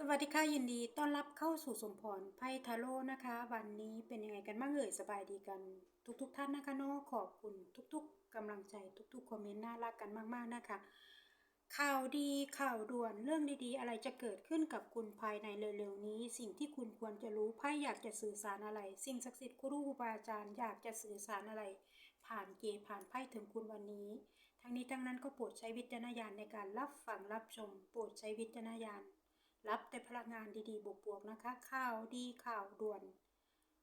สวัสดีค่ะยินดีต้อนรับเข้าสู่สมพรไพ่ทาโร่นะคะ วันนี้เป็นยังไงกันบ้างเอ่ยสบายดีกัน ทุกๆทท่านนะคะเนาะขอบคุณทุกๆกำลังใจทุกๆคอมเมนต์น่ารักกันมากๆนะคะ ข่าวดีข่าวด่วนเรื่องดีๆ อะไรจะเกิดขึ้นกับคุณภายในเร็วๆนี้ สิ่งที่คุณควรจะรู้ไพ่อยากจะสื่อสารอะไร สิ่งศักดิ์สิทธิ์ครูบาอาจารย์อยากจะสื่อสารอะไร ผ่านเกมผ่านไพ่ถึงคุณวันนี้ ทั้งนี้ทั้งนั้นก็โปรดใช้วิจารณญาณในการรับฟังรับชมโปรดใช้วิจารณญาณ รับแต่พลังงานดีๆ บวกๆ นะคะ ข่าวดีข่าวด่วน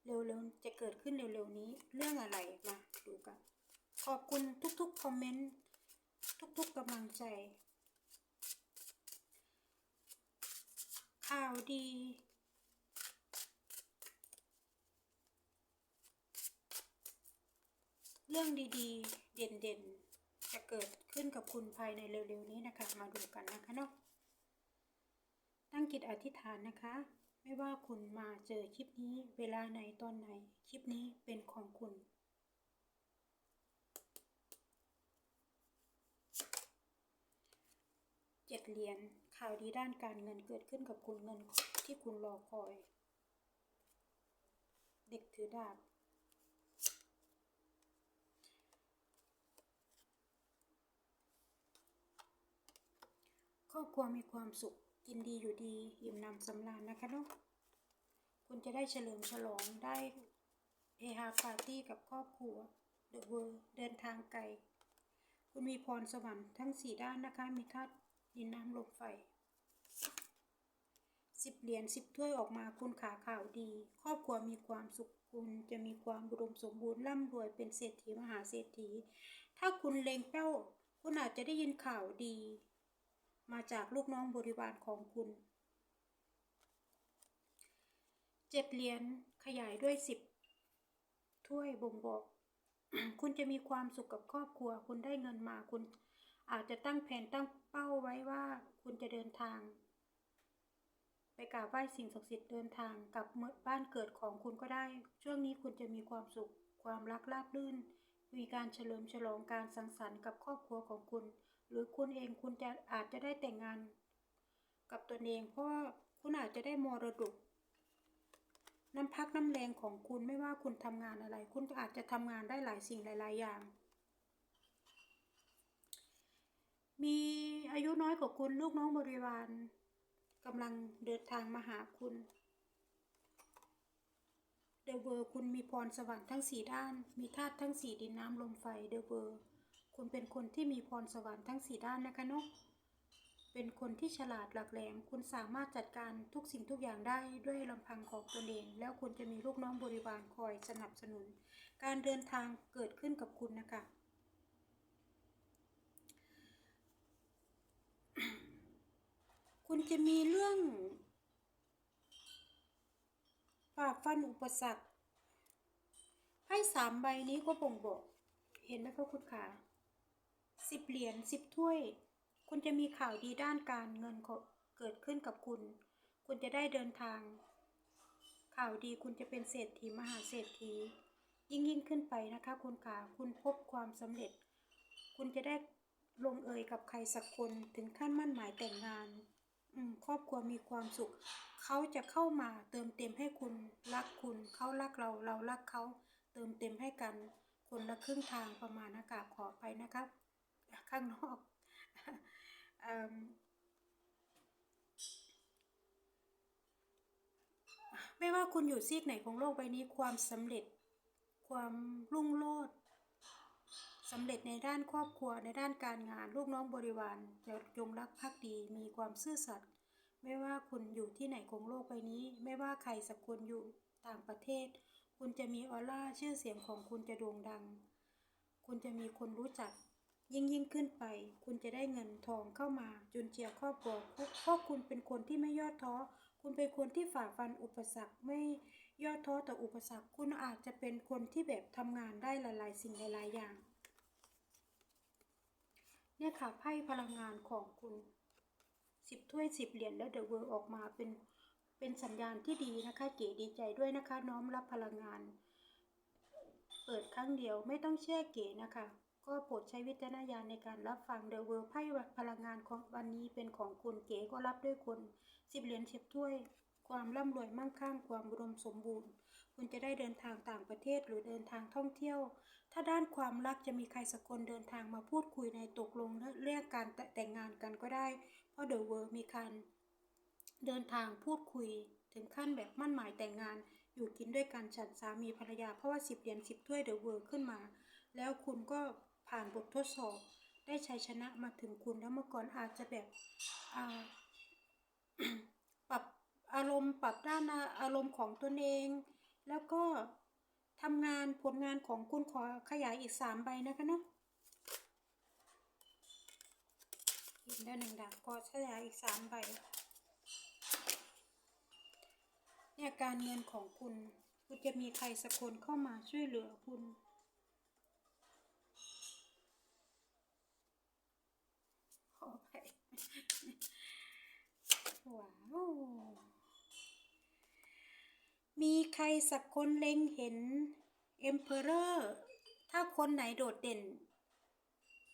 เร็วๆ จะเกิดขึ้นเร็วๆ นี้ เรื่องอะไร มาดูกัน ขอบคุณทุกๆ คอมเมนต์ ทุกๆ กำลังใจ ข่าวดี เรื่องดีๆ เด่นๆ จะเกิดขึ้นกับคุณภายในเร็วๆ นี้นะคะ มาดูกันนะคะเนาะ ตั้งจิตอธิษฐานนะคะ ไม่ว่าคุณมาเจอคลิปนี้เวลาไหนตอนไหน คลิปนี้เป็นของคุณเจ็ดเหรียญข่าวดีด้านการเงินเกิดขึ้นกับคุณเงินที่คุณรอคอย เด็กถือดาบครอบครัวมีความสุข กินดีอยู่ดีอิ่มหนำสำราญนะคะเนาะคุณจะได้เฉลิมฉลองได้เฮฮาปาร์ตี้กับครอบครัวเดอะเวิร์เดินทางไกล คุณมีพรสวรรค์ทั้งสี่ด้านนะคะ มีธาตุดินน้ำลมไฟสิบเหรียญสิบถ้วยออกมาคุณขาข่าวดี ครอบครัวมีความสุขคุณจะมีความอุดมสมบูรณ์ร่ำรวยเป็นเศรษฐีมหาเศรษฐี ถ้าคุณเล็งเป้า คุณอาจจะได้ยินข่าวดี มาจากลูกน้องบริวารของคุณเจ็ดเหรียญขยายด้วยสิบถ้วยบ่งบอก คุณจะมีความสุขกับครอบครัว คุณได้เงินมาคุณ อาจจะตั้งแผนตั้งเป้าไว้ว่า คุณจะเดินทาง ไปกราบไหว้สิ่งศักดิ์สิทธิ์เดินทางกลับเมื่อบ้านเกิดของคุณก็ได้ ช่วงนี้คุณจะมีความสุข ความรักราบรื่น มีการเฉลิมฉลองการสังสรรค์กับครอบครัวของคุณ หรือคุณเองคุณจะอาจจะได้แต่งงาน กับตนเอง เพราะคุณอาจจะได้มรดก น้ำพักน้ำแรงของคุณไม่ว่าคุณทำงานอะไร คุณอาจจะทำงานได้หลายสิ่งหลาย ๆ อย่าง มีอายุน้อยกว่าคุณลูกน้องบริวารกำลังเดินทางมาหาคุณเดอะเวอร์คุณมีพรสวรรค์ทั้งสี่ด้าน มีธาตุทั้งสี่ดินน้ำลมไฟเดอะเวอร์ คุณเป็นคนที่มีพรสวรรค์ทั้งสี่ด้านนะคะเนาะเป็นคนที่ฉลาดหลักแหลม คุณสามารถจัดการทุกสิ่งทุกอย่างได้ด้วยลำพังของตนเอง แล้วคุณจะมีลูกน้องบริวารคอยสนับสนุน การเดินทางเกิดขึ้นกับคุณนะคะ คุณจะมีเรื่องฝ่าฟันอุปสรรคไพ่สามใบนี้ก็บ่งบอก เห็นไหมคะคุณขา สิบเหรียญสิบถ้วย คุณจะมีข่าวดีด้านการเงินเกิดขึ้นกับคุณ คุณจะได้เดินทาง ข่าวดีคุณจะเป็นเศรษฐีมหาเศรษฐี ยิ่งยิ่งขึ้นไปนะคะคุณขาคุณพบความสำเร็จ คุณจะได้ลงเอยกับใครสักคนถึงขั้นมั่นหมายแต่งงานครอบครัวมีความสุข เขาจะเข้ามาเติมเต็มให้คุณรักคุณ เขารักเราเรารักเขา เติมเต็มให้กัน คนละครึ่งทางประมาณนะกาขอไปนะครับ ข้างนอกอมไม่ว่าคุณอยู่ซีกไหนของโลกใบนี้ความสำเร็จ ความรุ่งโรจน์สำเร็จในด้านครอบครัวในด้านการงานลูกน้องบริวารจะยงรักภักดีมีความซื่อสัตย์ไม่ว่าคุณอยู่ที่ไหนของโลกใบนี้ ไม่ว่าใครสักคนอยู่ต่างประเทศ คุณจะมีออร่าชื่อเสียงของคุณจะโด่งดัง คุณจะมีคนรู้จัก ยิ่งยิ่งขึ้นไป คุณจะได้เงินทองเข้ามาจุนเจือครอบครัวเพราะคุณเป็นคนที่ไม่ย่อท้อ คุณเป็นคนที่ฝ่าฟันอุปสรรคไม่ย่อท้อต่ออุปสรรค คุณอาจจะเป็นคนที่แบบทำงานได้หลายๆ สิ่งหลายๆอย่าง เนี่ยค่ะไพ่พลังงานของคุณสิบถ้วยสิบเหรียญแล้วเดอะเวิร์ออกมาเป็นเป็นสัญญาณที่ดีนะคะเก๋ดีใจด้วยนะคะ น้อมรับพลังงาน เปิดครั้งเดียวไม่ต้องแช่เก๋นะคะ ก็โปรดใช้วิจารณญาณในการรับฟังเดอะเวอร์ไพ่พลังงานของวันนี้เป็นของคุณเก๋ก็รับด้วยคนสิบเหรียญสิบถ้วย ความร่ำรวยมั่งคั่งความอุดมสมบูรณ์ คุณจะได้เดินทางต่างประเทศหรือเดินทางท่องเที่ยว ถ้าด้านความรักจะมีใครสักคนเดินทางมาพูดคุยในตกลงเรื่องการแต่งงานกันก็ได้ เพราะเดอะเวอร์มีการเดินทางพูดคุย ถึงขั้นแบบมั่นหมายแต่งงาน อยู่กินด้วยกันฉันสามีภรรยาเพราะว่าสิบเหรียญสิบถ้วยเดอะเวอร์ขึ้นมา แล้วคุณก็ ผ่านบททดสอบ ได้ชัยชนะมาถึงคุณแล้วเมื่อก่อนอาจจะแบบอ่าปรับอารมณ์ปรับด้านอารมณ์ของตนเอง แล้วก็ทำงานผลงานของคุณขอขยายอีกสามใบนะคะเนาะหยิบได้หนึ่งดาบก็ขยายอีกสามใบเนี่ยการเงินของคุณ คุณจะมีใครสักคนเข้ามาช่วยเหลือคุณ ขอไป ว้าวมีใครสักคนเล็งเห็น Emperor ถ้าคนไหนโดดเด่น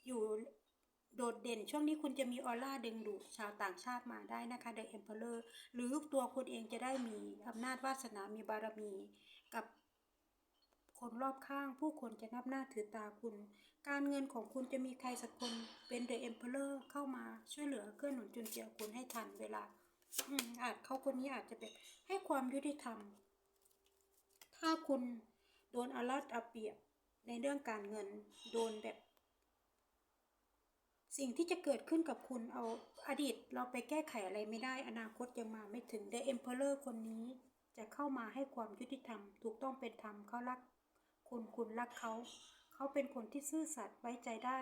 อยู่โดดเด่น ช่วงนี้คุณจะมีออร่าดึงดูดชาวต่างชาติมาได้นะคะ The Emperor หรือตัวคุณเองจะได้มีอำนาจวาสนามีบารมีกับ คนรอบข้าง ผู้คนจะนับหน้าถือตาคุณ การเงินของคุณจะมีใครสักคนเป็น The Emperor เข้ามาช่วยเหลือเกื้อหนุนจุนเจือคุณให้ทันเวลาอืมอาจเขาคนนี้อาจจะแบบให้ความยุติธรรม ถ้าคุณโดนอารัดเอาเปรียบในเรื่องการเงินโดนแบบ สิ่งที่จะเกิดขึ้นกับคุณเอาอดีตเราไปแก้ไขอะไรไม่ได้อนาคตยังมาไม่ถึง The Emperor คนนี้จะเข้ามาให้ความยุติธรรม ถูกต้องเป็นธรรมเขารัก คุณคุณรักเขา เขาเป็นคนที่ซื่อสัตย์ไว้ใจได้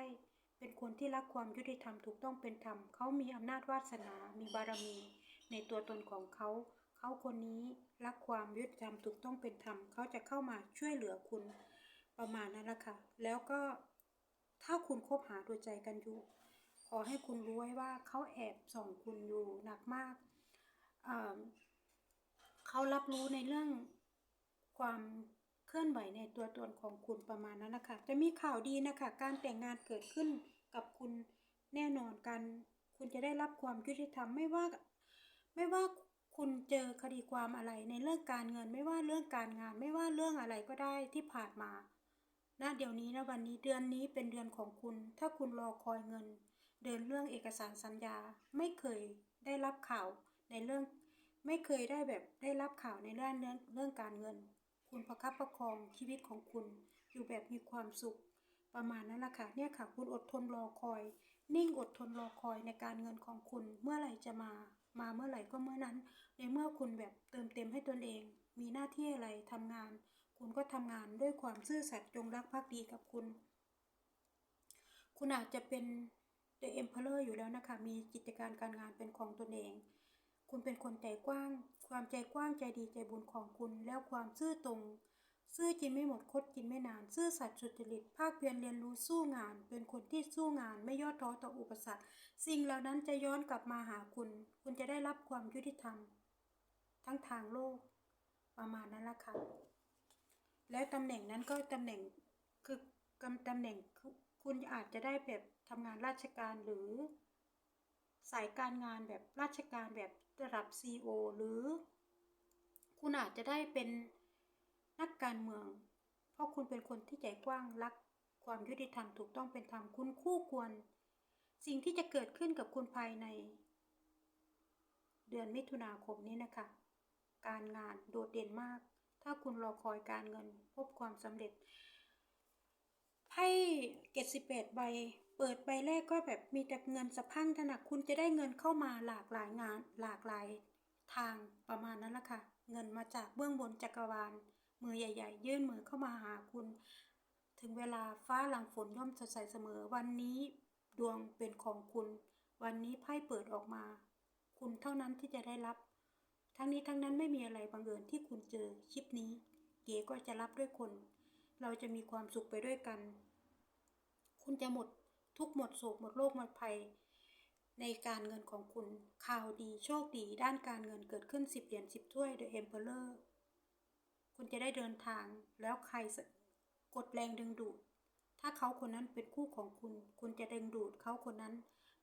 เป็นคนที่รักความยุติธรรมถูกต้องเป็นธรรม เขามีอำนาจวาสนา มีบารมี ในตัวตนของเขา เขาคนนี้รักความยุติธรรมถูกต้องเป็นธรรม เขาจะเข้ามาช่วยเหลือคุณประมาณนั้นละค่ะ แล้วก็ถ้าคุณคบหาดูใจกันอยู่ ขอให้คุณรู้ไว้ว่าเขาแอบส่องคุณอยู่หนักมากเเขารับรู้ในเรื่องความ เคลื่อนไหวในตัวตนของคุณประมาณนั้นนะคะ จะมีข่าวดีนะคะ การแต่งงานเกิดขึ้นกับคุณแน่นอนกัน คุณจะได้รับความยุติธรรมไม่ว่าไม่ว่าคุณเจอคดีความอะไรในเรื่องการเงิน ไม่ว่าเรื่องการงาน ไม่ว่าเรื่องอะไรก็ได้ที่ผ่านมาณเดี๋ยวนี้นะวันนี้เดือนนี้เป็นเดือนของคุณ ถ้าคุณรอคอยเงิน เดินเรื่องเอกสารสัญญา ไม่เคยได้รับข่าวในเรื่อง ไม่เคยได้แบบได้รับข่าวในเรื่องเรื่องเรื่องการเงิน คุณประคับประคองชีวิตของคุณอยู่แบบมีความสุข ประมาณนั้นแหละค่ะเนี่ยค่ะ คุณอดทนรอคอย นิ่งอดทนรอคอยในการเงินของคุณเมื่อไหร่จะมามาเมื่อไหร่ก็เมื่อนั้น ในเมื่อคุณแบบเติมเต็มให้ตนเอง มีหน้าที่อะไรทำงาน คุณก็ทำงานด้วยความซื่อสัตย์จงรักภักดีกับคุณ คุณอาจจะเป็น The Emperor อยู่แล้วนะคะ มีกิจการการงานเป็นของตนเอง คุณเป็นคนใจกว้าง ความใจกว้างใจดีใจบุญของคุณแล้วความซื่อตรง ซื่อกินไม่หมดคดกินไม่นาน ซื่อสัตย์สุจริต ภาคเพียรเรียนรู้สู้งาน เป็นคนที่สู้งานไม่ย่อท้อต่ออุปสรรค สิ่งเหล่านั้นจะย้อนกลับมาหาคุณ คุณจะได้รับความยุติธรรม ทั้งทางโลก ประมาณนั้นละค่ะ แล้วตำแหน่งนั้นก็ตำแหน่งคือกำตำแหน่งคุณอาจจะได้แบบทำงานราชการหรือ สายการงานแบบราชการแบบระดับ CEO หรือ คุณอาจจะได้เป็นนักการเมือง เพราะคุณเป็นคนที่ใจกว้างรักความยุติธรรมถูกต้องเป็นธรรมคุณคู่ควร สิ่งที่จะเกิดขึ้นกับคุณภายใน เดือนมิถุนาคมนี้นะคะ การงานโดดเด่นมาก ถ้าคุณรอคอยการเงินพบความสำเร็จไพ่เกตสิบแปดใบ เปิดใบแรกก็แบบมีแต่เงินสะพังถนักคุณจะได้เงินเข้ามาหลากหลายงาน หลากหลายทางประมาณนั้นละค่ะ เงินมาจากเบื้องบนจักรวาล มือใหญ่ ๆ ยื่นมือเข้ามาหาคุณ ถึงเวลาฟ้าหลังฝนย่อมสดใสเสมอ วันนี้ดวงเป็นของคุณ วันนี้ไพ่เปิดออกมา คุณเท่านั้นที่จะได้รับ ทั้งนี้ทั้งนั้นไม่มีอะไรบังเอิญที่คุณเจอคลิปนี้ เก๋ก็จะรับด้วยคน เราจะมีความสุขไปด้วยกัน คุณจะหมด ทุกหมดโศกหมดโรคหมดภัย ในการเงินของคุณข่าวดีโชคดี ด้านการเงินเกิดขึ้นสิบเหรียญสิบถ้วย The Emperor คุณจะได้เดินทางแล้วใครกดแรงดึงดูด ถ้าเขาคนนั้นเป็นคู่ของคุณ คุณจะดึงดูดเขาคนนั้น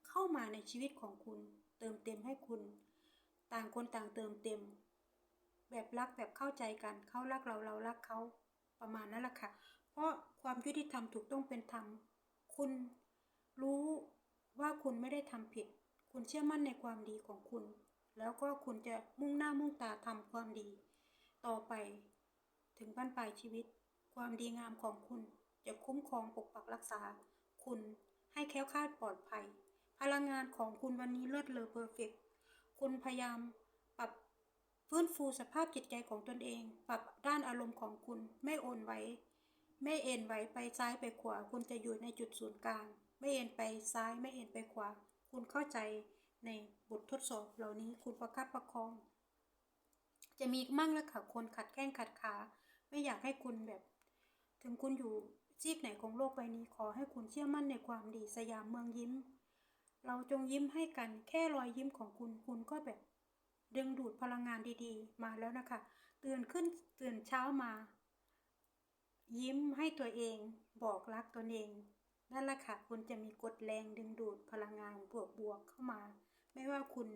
เข้ามาในชีวิตของคุณ เติมเต็มให้คุณ ต่างคนต่างเติมเต็ม แบบรักแบบเข้าใจกันเขารักเราเรารักเขาประมาณนั้นแหละค่ะ เพราะความยุติธรรมถูกต้องเป็นธรรม คุณ รู้ว่าคุณไม่ได้ทำผิด คุณเชื่อมั่นในความดีของคุณ แล้วก็คุณจะมุ่งหน้ามุ่งตาทำความดี ต่อไป ถึงบ้านปลายชีวิต ความดีงามของคุณจะคุ้มครองปกปักรักษา คุณให้แคล้วคลาดปลอดภัย พลังงานของคุณวันนี้เลิศเลอเพอร์เฟกคุณพยายามปรับฟื้นฟูสภาพจิตใจของตนเอง ปรับด้านอารมณ์ของคุณไม่โอนไหวไม่เอ็นไหวไปซ้ายไปขวา คุณจะอยู่ในจุดศูนย์กลาง ไม่เอ็นไปซ้ายไม่เอ็นไปขวา คุณเข้าใจในบททดสอบเหล่านี้คุณประคับประคอง จะมีมั่งแล้วค่ะคนขัดแข้งขัดขา ไม่อยากให้คุณแบบ ถึงคุณอยู่ซีกไหนของโลกใบนี้ขอให้คุณเชื่อมั่นในความดีสยามเมืองยิ้ม เราจงยิ้มให้กันแค่รอยยิ้มของคุณคุณก็แบบ ดึงดูดพลังงานดีๆ มาแล้วนะคะตื่นขึ้นตื่นเช้ามา ยิ้มให้ตัวเอง บอกรักตนเอง นั่นแหละค่ะคุณจะมีกฎแรงดึงดูดพลังงานบวกๆเข้ามา ไม่ว่าคุณ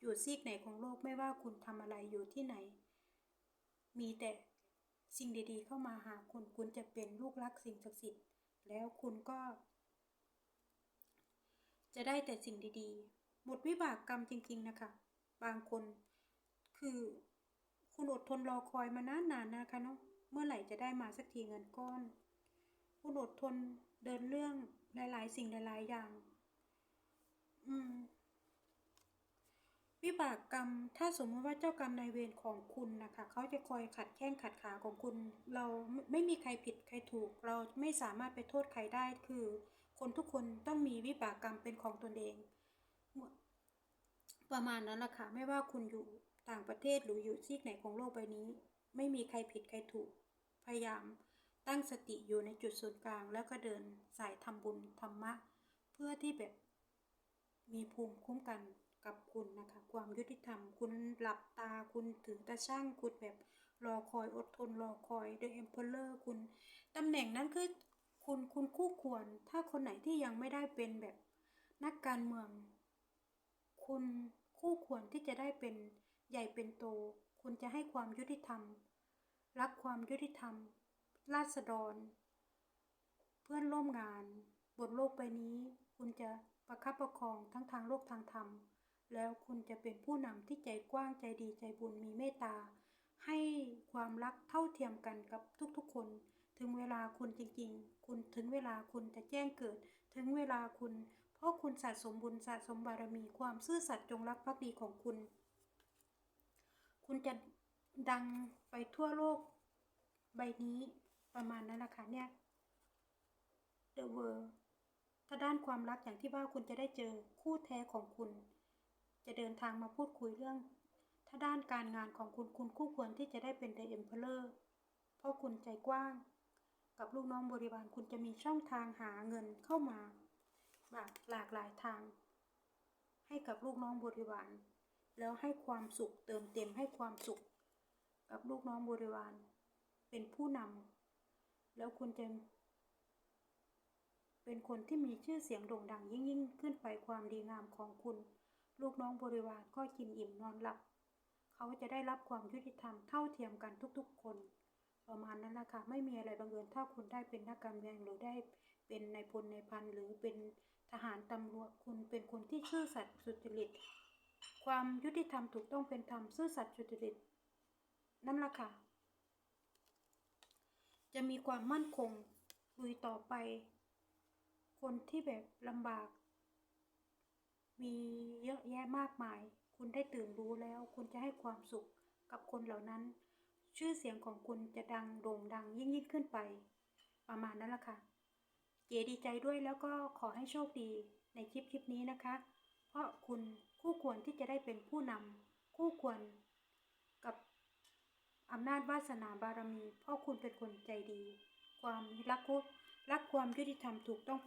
อยู่ซีกไหนของโลกไม่ว่าคุณทำอะไรอยู่ที่ไหน มีแต่สิ่งดีๆ เข้ามาหาคุณคุณจะเป็นลูกรักสิ่งศักดิ์สิทธิ์ แล้วคุณก็ จะได้แต่สิ่งดีๆ หมดวิบากกรรมจริง ๆนะคะ บางคนคือคุณอดทนรอคอยมานานๆนนะคะเนาะเมื่อไหร่จะได้มาสักทีเงินก้อน คุณอดทน เดินเรื่องหลาย ๆ สิ่งหลาย ๆ อย่าง อืม วิบากกรรม ถ้าสมมติว่าเจ้ากรรมนายเวรของคุณนะคะเขาจะคอยขัดแข้งขัดขาของคุณ เราไม่ม่มีใครผิดใครถูก เราไม่สามารถไปโทษใครได้คือ คนทุกคนต้องมีวิบากกรรมเป็นของตนเอง ประมาณนั้นแหละค่ะไม่ว่าคุณอยู่ต่างประเทศหรืออยู่ซีกไหนของโลกใบนี้ ไม่มีใครผิดใครถูก พยายาม ตั้งสติอยู่ในจุดศูนย์กลาง แล้วก็เดินสายทำบุญธรรมะ เพื่อที่แบบมีภูมิคุ้มกันกับคุณนะคะ ความยุติธรรม คุณหลับตาคุณถึงตาช่างคุณแบบรอคอยอดทนรอคอย The Emperor คุณตำแหน่งนั้นคือคุณคุณคู่ควร ถ้าคนไหนที่ยังไม่ได้เป็นแบบนักการเมือง คุณคู่ควรที่จะได้เป็นใหญ่เป็นโต คุณจะให้ความยุติธรรม รักความยุติธรรม ราษฎร เพื่อนร่วมงาน บนโลกใบนี้ คุณจะประคับประคองทั้งทางโลกทางธรรม แล้วคุณจะเป็นผู้นำที่ใจกว้างใจดีใจบุญมีเมตตา ให้ความรักเท่าเทียมกันกับทุกๆคน ถึงเวลาคุณจริงๆ คุณถึงเวลาคุณจะแจ้งเกิด ถึงเวลาคุณ เพราะคุณสะสมบุญสะสมบารมีความซื่อสัตย์จงรักภักดีของคุณ คุณจะดังไปทั่วโลกใบนี้ ประมาณนั้นนะคะเนี่ย The World ถ้าด้านความรักอย่างที่ว่าคุณจะได้เจอคู่แท้ของคุณ จะเดินทางมาพูดคุยเรื่อง ถ้าด้านการงานของคุณคุณคู่ควรที่จะได้เป็น The Emperor เพราะคุณใจกว้าง กับลูกน้องบริวารคุณจะมีช่องทางหาเงินเข้ามาแบบหลากหลายทาง ให้กับลูกน้องบริวารแล้วให้ความสุขเติมเต็มให้ความสุข กับลูกน้องบริวารเป็นผู้นำ แล้วคุณจะเป็นคนที่มีชื่อเสียงโด่งดังยิ่งยิ่งขึ้นไปความดีงามของคุณ ลูกน้องบริวารก็กินอิ่มนอนหลับ เขาจะได้รับความยุติธรรมเท่าเทียมกันทุกๆ คน ประมาณนั้นนะคะไม่มีอะไรบังเอิญถ้าคุณได้เป็นนักการเมืองหรือได้เป็นนายพลนายพันหรือเป็นทหารตำรวจคุณเป็นคนที่ซื่อสัตย์สุจริต ความยุติธรรมถูกต้องเป็นธรรมซื่อสัตย์สุจริตนั่นแหละค่ะ จะมีความมั่นคงลุยต่อไป คนที่แบบลำบาก มีเยอะแยะมากมาย คุณได้ตื่นรู้แล้ว คุณจะให้ความสุขกับคนเหล่านั้น ชื่อเสียงของคุณจะดังโด่งดังยิ่งยิ่งขึ้นไป ประมาณนั้นละค่ะเก๋ดีใจด้วยแล้วก็ขอให้โชคดีในคลิปคลิปนี้นะคะ เพราะคุณคู่ควรที่จะได้เป็นผู้นำคู่ควร อำนาจวาสนาบารมี พ่อคุณเป็นคนใจดี ความรักคุรักความยุติธรรมถูกต้องเป็น